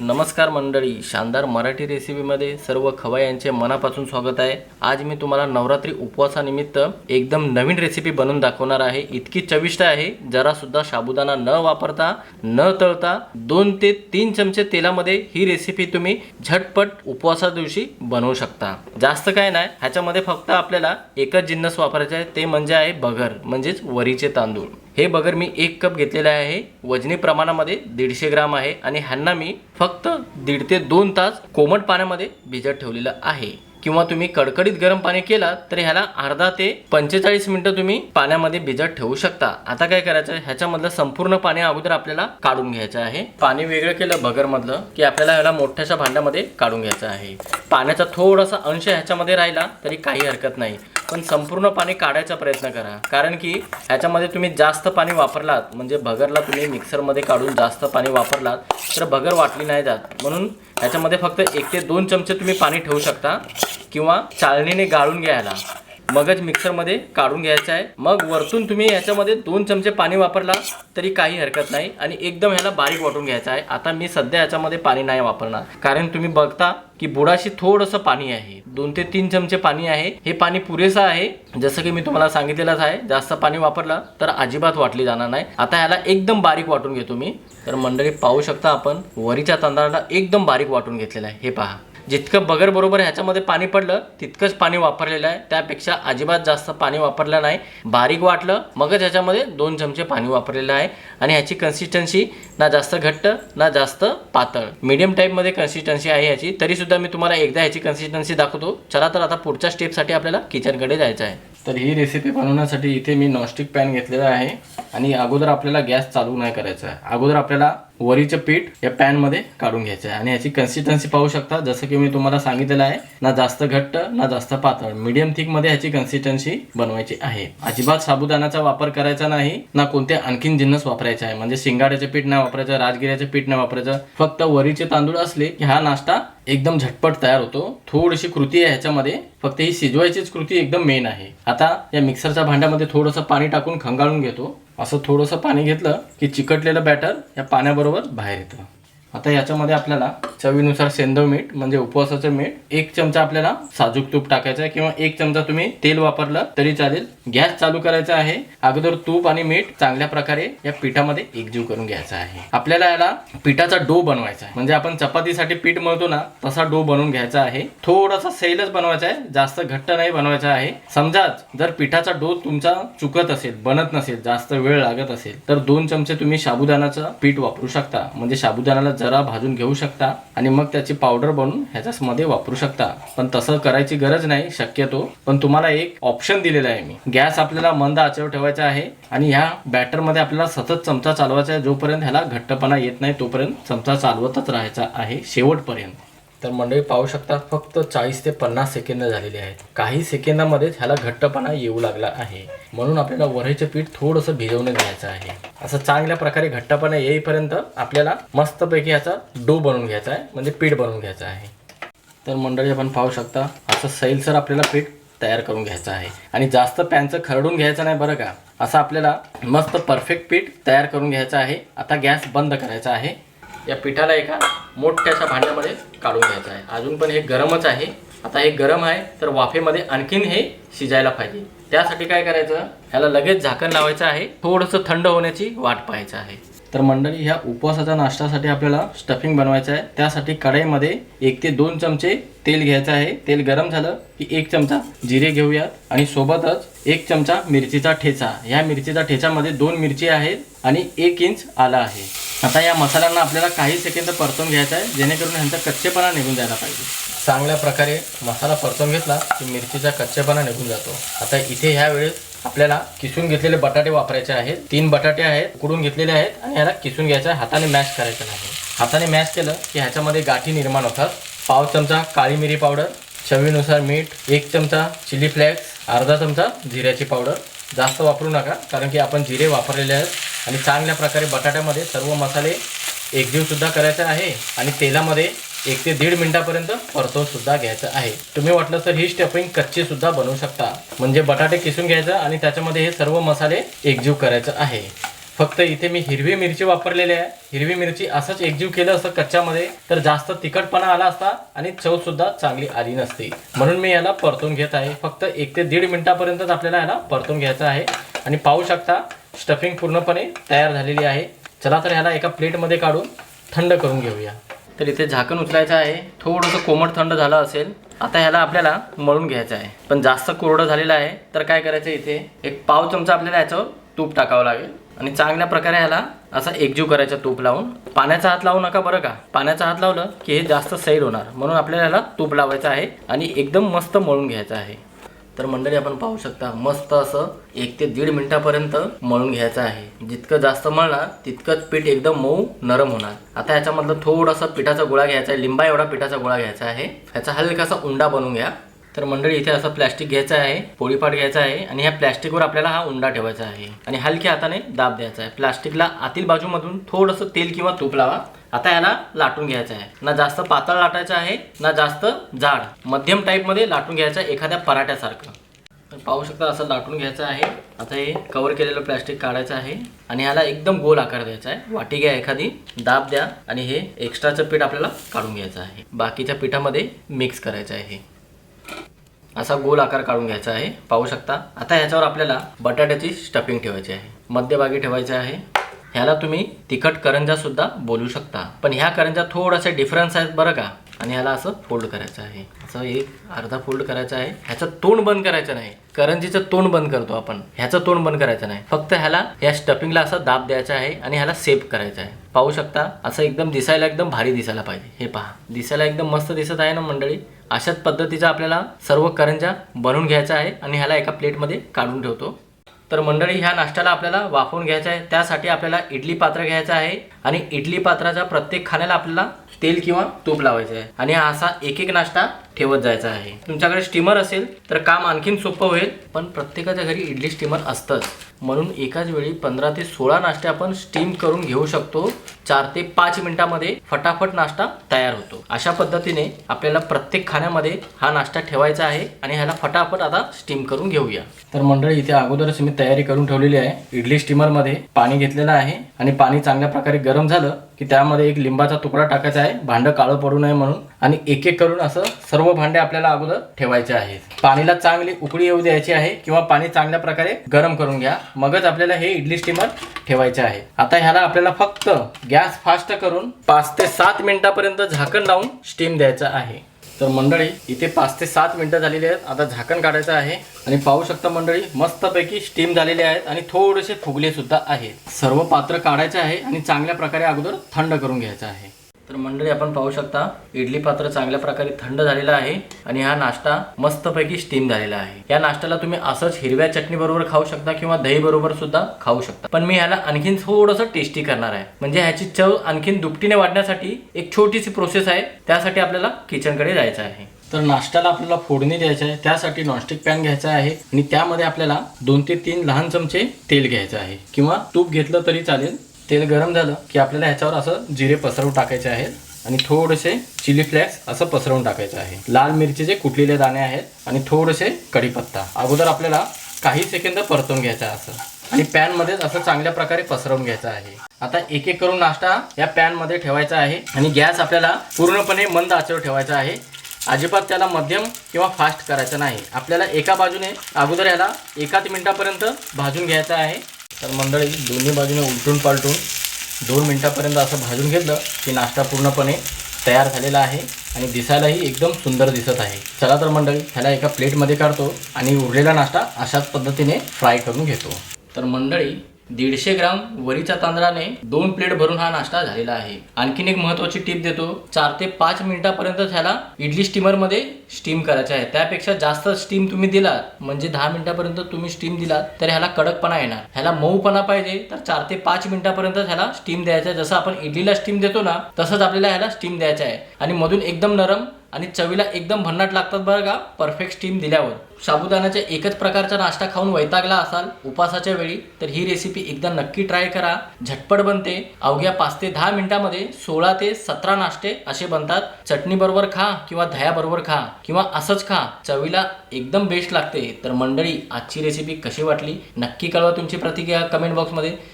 नमस्कार मंडळी शानदार मराठी रेसिपीमध्ये सर्व खवा यांचे मनापासून स्वागत आहे. आज मी तुम्हाला नवरात्री उपवासानिमित्त एकदम नवीन रेसिपी बनवून दाखवणार आहे. इतकी चविष्ट आहे जरा सुद्धा साबुदाणा न वापरता न तळता दोन ते तीन चमचे तेलामध्ये ही रेसिपी तुम्ही झटपट उपवासा दिवशी बनवू शकता. जास्त काय नाही ह्याच्यामध्ये फक्त आपल्याला एकच जिन्नस वापरायचं आहे ते म्हणजे आहे बगर म्हणजेच वरीचे तांदूळ. हे बगर मी एक कप घेतलेले आहे. वजनी प्रमाणामध्ये दीडशे ग्राम आहे आणि ह्यांना मी फक्त दीड ते दोन तास कोमट पाण्यामध्ये भिजत ठेवलेलं आहे. किंवा तुम्ही कडकडीत गरम पाणी केला तर ह्याला अर्धा ते पंचेचाळीस मिनिटं तुम्ही पाण्यामध्ये भिजत ठेवू शकता. आता काय करायचं ह्याच्यामधलं संपूर्ण पाणी अगोदर आपल्याला काढून घ्यायचं आहे. पाणी वेगळं केलं बगरमधलं की आपल्याला ह्याला मोठ्याशा भांड्यामध्ये काढून घ्यायचं आहे. पाण्याचा थोडासा अंश ह्याच्यामध्ये राहिला तरी काही हरकत नाही. पण संपूर्ण पाणी काढायचा प्रयत्न करा. कारण की ह्याच्यामध्ये तुम्ही जास्त पाणी वापरलात म्हणजे भगरला तुम्ही मिक्सरमध्ये काढून जास्त पाणी वापरलात तर भगर वाटली नाही जात. म्हणून ह्याच्यामध्ये फक्त एक ते दोन चमचे तुम्ही पाणी ठेवू शकता किंवा चाळणीने गाळून घ्यायला. मगच मिक्सरमध्ये काढून घ्यायचं आहे. मग वरतून तुम्ही याच्यामध्ये दोन चमचे पाणी वापरला तरी काही हरकत नाही आणि एकदम ह्याला बारीक वाटून घ्यायचं आहे. आता मी सध्या याच्यामध्ये पाणी नाही वापरणार. कारण तुम्ही बघता की बुडाशी थोडंसं पाणी आहे. दोन ते तीन चमचे पाणी आहे. हे पाणी पुरेसं आहे. जसं की मी तुम्हाला सांगितलेलंच आहे जास्त पाणी वापरलं तर अजिबात वाटली जाणार नाही. आता ह्याला एकदम बारीक वाटून घेतो मी. तर मंडळी पाहू शकता आपण वरीच्या तांदळाला एकदम बारीक वाटून घेतलेलं आहे. हे पहा. जितकं बगर बरोबर ह्याच्यामध्ये पाणी पडलं तितकंच पाणी वापरलेलं आहे. त्यापेक्षा अजिबात जास्त पाणी वापरलं नाही. बारीक वाटलं मगच ह्याच्यामध्ये दोन चमचे पाणी वापरलेलं आहे. आणि ह्याची कन्सिस्टन्सी ना जास्त घट्ट ना जास्त पातळ. मीडियम टाईपमध्ये कन्सिस्टन्सी आहे ह्याची. तरीसुद्धा मी तुम्हाला एकदा ह्याची कन्सिस्टन्सी दाखवतो. चला तर आता पुढच्या स्टेपसाठी आपल्याला किचनकडे जायचं आहे. तर ही रेसिपी बनवण्यासाठी इथे मी नॉनस्टिक पॅन घेतलेला आहे. आणि अगोदर आपल्याला गॅस चालू नाही करायचा आहे. अगोदर आपल्याला वरीचं पीठ या पॅनमध्ये काढून घ्यायचं आहे. आणि याची कन्सिस्टन्सी पाहू शकता. जसं की मी तुम्हाला सांगितलेलं आहे ना जास्त घट्ट ना जास्त पातळ. मीडियम थिकमध्ये ह्याची कन्सिस्टन्सी बनवायची आहे. अजिबात साबुदाण्याचा वापर करायचा नाही ना कोणते आणखीन जिन्नस वापरायचे आहे. म्हणजे शिंगाड्याचे पीठ नाही वापरायचं राजगिऱ्याचे पीठ नाही वापरायचं. फक्त वरीचे तांदूळ असले की हा नाश्ता एकदम झटपट तयार होतो. थोडीशी कृती आहे ह्याच्यामध्ये. फक्त ही शिजवायचीच कृती एकदम मेन आहे. आता या मिक्सरच्या भांड्यामध्ये थोडंसं पाणी टाकून खंगाळून घेतो. असं थोडंसं पाणी घेतलं की चिकटलेलं बॅटर या पाण्याबरोबर बाहेर येतं. आता याच्यामध्ये आपल्याला चवीनुसार सेंदव मीठ म्हणजे उपवासाचं मीठ एक चमचा आपल्याला साजूक तूप टाकायचं आहे किंवा एक चमचा तुम्ही तेल वापरलं तरी चालेल. गॅस चालू करायचा आहे. अगोदर तूप आणि मीठ चांगल्या प्रकारे या पिठामध्ये एकजीव करून घ्यायचा आहे. आपल्याला याला पिठाचा डो बनवायचा आहे. म्हणजे आपण चपातीसाठी पीठ मळतो ना तसा डो बनवून घ्यायचा आहे. थोडासा सैलच बनवायचा आहे. जास्त घट्ट नाही बनवायचा आहे. समजाच जर पिठाचा डो तुमचा चुकत असेल बनत नसेल जास्त वेळ लागत असेल तर दोन चमचे तुम्ही साबुदाण्याचं पीठ वापरू शकता. म्हणजे साबुदाण्याला जरा भाजून घेऊ शकता. आणि मग त्याची पावडर बनवून ह्याच्यामध्ये वापरू शकता. पण तसं करायची गरज नाही शक्यतो. पण तुम्हाला एक ऑप्शन दिलेला आहे मी. गॅस आपल्याला मंद आचेवर ठेवायचा आहे आणि ह्या बॅटरमध्ये आपल्याला सतत चमचा चालवायचा आहे जोपर्यंत ह्याला घट्टपणा येत नाही तोपर्यंत चमचा चालवतच राहायचा आहे शेवटपर्यंत. तर मंडळी पाहू शकता फक्त चाळीस ते पन्नास सेकंद झालेले आहेत. काही सेकंदामध्येच ह्याला घट्टपणा येऊ लागला आहे. म्हणून आपल्याला वऱ्हाईचं पीठ थोडंसं भिजवून घ्यायचं आहे. असं चांगल्या प्रकारे घट्टपणा येईपर्यंत आपल्याला मस्तपैकी ह्याचा डो बनवून घ्यायचा आहे म्हणजे पीठ बनवून घ्यायचं आहे. तर मंडळी आपण पाहू शकता असं सैलसर आपल्याला पीठ तयार करून घ्यायचं आहे. आणि जास्त पॅनचं खरडून घ्यायचं नाही बरं का असं आपल्याला मस्त परफेक्ट पीठ तयार करून घ्यायचं आहे. आता गॅस बंद करायचा आहे. या पिठाला एका मोठ्याशा भांड्यामध्ये काढून घ्यायचं आहे. अजून पण हे गरमच आहे. आता हे गरम आहे तर वाफेमध्ये आणखीन हे शिजायला पाहिजे. त्यासाठी काय करायचं? ह्याला लगेच झाकण लावायचं आहे. थोडंसं थंड होण्याची वाट पाहायचं आहे. तर मंडळी ह्या उपवासाच्या नाश्त्यासाठी आपल्याला स्टफिंग बनवायचं आहे. त्यासाठी कढईमध्ये एक ते दोन चमचे तेल घ्यायचं आहे. तेल गरम झालं की एक चमचा जिरे घेऊयात. आणि सोबतच एक चमचा मिरचीचा ठेचा. ह्या मिरचीच्या ठेचामध्ये दोन मिरची आहेत. आणि एक इंच आला आहे. आता या मसाल्यांना आपल्याला काही सेकंद परतून घ्यायचा आहे जेणेकरून ह्यांचा कच्चेपणा निघून जायला पाहिजे. चांगल्या प्रकारे मसाला परतून घेतला की मिरचीचा कच्चेपणा निघून जातो. आता इथे ह्या वेळेस आपल्याला किसून घेतलेले बटाटे वापरायचे आहेत. तीन बटाटे आहेत उकडून घेतलेले आहेत आणि ह्याला किसून घ्यायचं आहे. हाताने मॅश करायचं नाही. हाताने मॅश केलं की ह्याच्यामध्ये गाठी निर्माण होतात. पाव चमचा काळी मिरी पावडर चवीनुसार मीठ एक चमचा चिली फ्लेक्स अर्धा चमचा जिऱ्याची पावडर. जास्त वापरू नका कारण की आपण जिरे वापरलेले आहेत. आणि चांगल्या प्रकारे बटाट्यामध्ये सर्व मसाले एकजीवसुद्धा करायचे आहे आणि तेलामध्ये एक ते दीड मिनिटापर्यंत परतवसुद्धा घ्यायचं आहे. तुम्ही वाटलं तर ही स्टफिंग कच्ची सुद्धा बनवू शकता. म्हणजे बटाटे किसून घ्यायचं आणि त्याच्यामध्ये हे सर्व मसाले एकजीव करायचं आहे. फक्त इथे मी हिरवी मिरची वापरलेली आहे. हिरवी मिरची असंच एकजीव केलं असतं कच्च्यामध्ये तर जास्त तिखटपणा आला असता आणि चव सुद्धा चांगली आली नसती. म्हणून मी याला परतून घेत आहे. फक्त एक ते दीड मिनिटापर्यंतच आपल्याला याला परतून घ्यायचं आहे. आणि पाहू शकता स्टफिंग पूर्णपणे तयार झालेली आहे. चला तर ह्याला एका प्लेटमध्ये काढून थंड करून घेऊया. तर इथे झाकण उचलायचं आहे. थोडंसं कोमट थंड झालं असेल आता ह्याला आपल्याला मळून घ्यायचं आहे. पण जास्त कोरडं झालेलं आहे तर काय करायचं इथे? एक पाव चमचा आपल्याला याच्यावर तूप टाकावं लागेल. आणि चांगल्या प्रकारे ह्याला असा एकजीव करायचा तूप लावून. पाण्याचा हात लावू नका बरं का. पाण्याचा हात लावलं की हे जास्त सैल होणार. म्हणून आपल्याला ह्याला तूप लावायचं आहे आणि एकदम मस्त मळून घ्यायचं आहे. तर मंडळी आपण पाहू शकता मस्त असं एक ते दीड मिनिटापर्यंत मळून घ्यायचं आहे. जितकं जास्त मळणार तितकंच पीठ एकदम मऊ नरम होणार. आता ह्याच्यामधलं थोडासा पिठाचा गोळा घ्यायचा आहे लिंबा एवढा पिठाचा गोळा घ्यायचा आहे. ह्याचा हलकासा उंडा बनवून घ्या. तर मंडळी इथे असं प्लॅस्टिक घ्यायचं आहे पोळीपाट घ्यायचा आहे आणि ह्या प्लॅस्टिकवर आपल्याला हा उंडा ठेवायचा आहे. आणि हलक्या हाताने दाब द्यायचा आहे. प्लॅस्टिकला आतील बाजूमधून थोडंसं तेल किंवा तूप लावा. आता याला लाटून घ्यायचं आहे. ना जास्त पातळ लाटायचं आहे ना जास्त जाड. मध्यम टाईपमध्ये लाटून घ्यायचं आहे एखाद्या पराठ्यासारखं. तर पाहू शकता असं लाटून घ्यायचं आहे. आता हे कवर केलेलं प्लॅस्टिक काढायचं आहे आणि ह्याला एकदम गोल आकार द्यायचा आहे. वाटी घ्या एखादी दाब द्या आणि हे एक्स्ट्राचं पीठ आपल्याला काढून घ्यायचं आहे. बाकीच्या पिठामध्ये मिक्स करायचं आहे असा गोल आकार काढून घ्यायचा आहे. पाहू शकता आता ह्याच्यावर आपल्याला बटाट्याची स्टफिंग ठेवायची आहे. मध्यभागी ठेवायचे आहे. ह्याला तुम्ही तिखट करंजा सुद्धा बोलू शकता. पण ह्या करंजा थोडासा डिफरन्स आहेत बरं का? आणि ह्याला असं फोल्ड करायचं आहे. असं एक अर्धा फोल्ड करायचं आहे. ह्याचं तोंड बंद करायचं नाही. करंजीचं तोंड बंद करतो आपण. ह्याचं तोंड बंद करायचं नाही. फक्त ह्याला या स्टफिंगला असं दाब द्यायचा आहे आणि ह्याला सेप करायचं आहे. पाहू शकता असं एकदम दिसायला एकदम भारी दिसायला पाहिजे. हे पहा. दिसायला एकदम मस्त दिसत आहे ना मंडळी? अशाच पद्धतीचा आपल्याला सर्व करंजा बनवून घ्यायचा आहे आणि ह्याला एका प्लेटमध्ये काढून ठेवतो. तर मंडळी ह्या नाश्त्याला आपल्याला वाफवून घ्यायचं आहे. त्यासाठी आपल्याला इडली पात्र घ्यायचं आहे. आणि इडली पात्राच्या प्रत्येक खाण्याला आपल्याला तेल किंवा तूप लावायचं आहे. आणि हा असा एक एक नाश्ता ठेवत जायचा आहे. तुमच्याकडे स्टीमर असेल तर काम आणखीन सोपं होईल पण प्रत्येकाच्या घरी इडली स्टीमर असतंच. म्हणून एकाच वेळी पंधरा ते सोळा नाश्ते आपण स्टीम करून घेऊ शकतो. चार ते पाच मिनिटामध्ये फटाफट नाश्ता तयार होतो. अशा पद्धतीने आपल्याला प्रत्येक खाण्यामध्ये हा नाश्ता ठेवायचा आहे आणि ह्याला फटाफट आता स्टीम करून घेऊया. तर मंडळी इथे अगोदरच मी तयारी करून ठेवलेली आहे. इडली स्टीमरमध्ये पाणी घेतलेलं आहे आणि पाणी चांगल्या प्रकारे गरम झालं की त्यामध्ये एक लिंबाचा तुकडा टाकायचा आहे भांडं काळं पडू नये म्हणून आणि एक एक करून असं सर्व भांडे आपल्याला अगोदर ठेवायचे आहेत. पाणीला चांगली उकळी येऊ द्यायची आहे किंवा पाणी चांगल्या प्रकारे गरम करून घ्या. मगच आपल्याला हे इडली स्टीमर ठेवायचे आहे. आता ह्याला आपल्याला फक्त गॅस फास्ट करून पाच ते सात मिनिटापर्यंत झाकण लावून स्टीम द्यायचा आहे. तर मंडळी इथे पाच ते सात मिनिटं झालेली आहेत. आता झाकण काढायचं आहे आणि पाहू शकता मंडळी मस्तपैकी स्टीम झालेले आहेत आणि थोडेसे फुगले सुद्धा आहेत. सर्व पात्र काढायचे आहे आणि चांगल्या प्रकारे अगोदर थंड करून घ्यायचं आहे. तर मंडळी आपण पाहू शकता इडली पात्र चांगल्या प्रकारे थंड झालेला आहे आणि हा नाश्ता मस्तपैकी स्टीम झालेला आहे. या नाश्त्याला तुम्ही असंच हिरव्या चटणी बरोबर खाऊ शकता किंवा दही बरोबर सुद्धा खाऊ शकता. पण मी ह्याला आणखीन थोडंसं टेस्टी करणार आहे. म्हणजे ह्याची चव आणखीन दुपटीने वाढण्यासाठी एक छोटीशी प्रोसेस आहे. त्यासाठी आपल्याला किचनकडे जायचं आहे. तर नाश्त्याला आपल्याला फोडणी द्यायचं आहे. त्यासाठी नॉनस्टिक पॅन घ्यायचा आहे आणि त्यामध्ये आपल्याला दोन ते तीन लहान चमचे तेल घ्यायचं आहे. किंवा तूप घेतलं तरी चालेल. तेल गरम झालं की आपल्याला ह्याच्यावर असं जिरे पसरवून टाकायचे आहेत आणि थोडेसे चिली फ्लेक्स असं पसरवून टाकायचं आहे. लाल मिरचीचे कुटलेले दाणे आहेत आणि थोडेसे कढीपत्ता. अगोदर आपल्याला काही सेकंद परतून घ्यायचा असं. आणि पॅनमध्येच असं चांगल्या प्रकारे पसरवून घ्यायचं आहे. आता एक एक करून नाश्ता या पॅनमध्ये ठेवायचा आहे आणि गॅस आपल्याला पूर्णपणे मंद आचेवर ठेवायचा आहे. अजिबात त्याला मध्यम किंवा फास्ट करायचं नाही. आपल्याला एका बाजूने अगोदर याला एकाच मिनिटापर्यंत भाजून घ्यायचं आहे. तर मंडळी दोन्ही बाजूने उलटून पालटून दोन मिनटापर्यंत असं भाजून घेतलं की नाश्ता पूर्णपणे तयार झालेला आहे आणि दिसायलाही एकदम सुंदर दिसत आहे. चला तर मंडळी ह्याला एका प्लेटमध्ये काढतो आणि उरलेला नाश्ता अशाच पद्धतीने फ्राय करून घेतो. तर मंडळी दीडशे ग्राम वरीच्या तांदळाने दोन प्लेट भरून हा नाश्ता झालेला आहे. आणखीन एक महत्वाची टीप देतो. चार ते पाच मिनिटापर्यंत ह्याला इडली स्टीमरमध्ये स्टीम करायचे आहे. त्यापेक्षा जास्त स्टीम तुम्ही दिलात म्हणजे दहा मिनिटापर्यंत तुम्ही स्टीम दिलात तर ह्याला कडकपणा येणार. ह्याला मऊपणा पाहिजे तर चार ते पाच मिनिटापर्यंत ह्याला स्टीम द्यायचा आहे. जसं आपण इडलीला स्टीम देतो ना तसंच आपल्याला ह्याला स्टीम द्यायचा आहे. आणि मधून एकदम नरम आणि चवीला एकदम भन्नाट लागतात बरं का? परफेक्ट स्टीम दिल्यावर. साबुदाण्याच्या एकच प्रकारचा नाश्ता खाऊन वैतागला असाल उपासाच्या वेळी तर ही रेसिपी एकदा नक्की ट्राय करा. झटपट बनते. अवघ्या पाच ते दहा मिनिटांमध्ये सोळा ते सतरा नाश्ते असे बनतात. चटणी बरोबर खा किंवा दह्याबरोबर खा किंवा असंच खा. चवीला एकदम बेस्ट लागते. तर मंडळी आजची रेसिपी कशी वाटली? नक्की कळवा तुमची प्रतिक्रिया कमेंट बॉक्समध्ये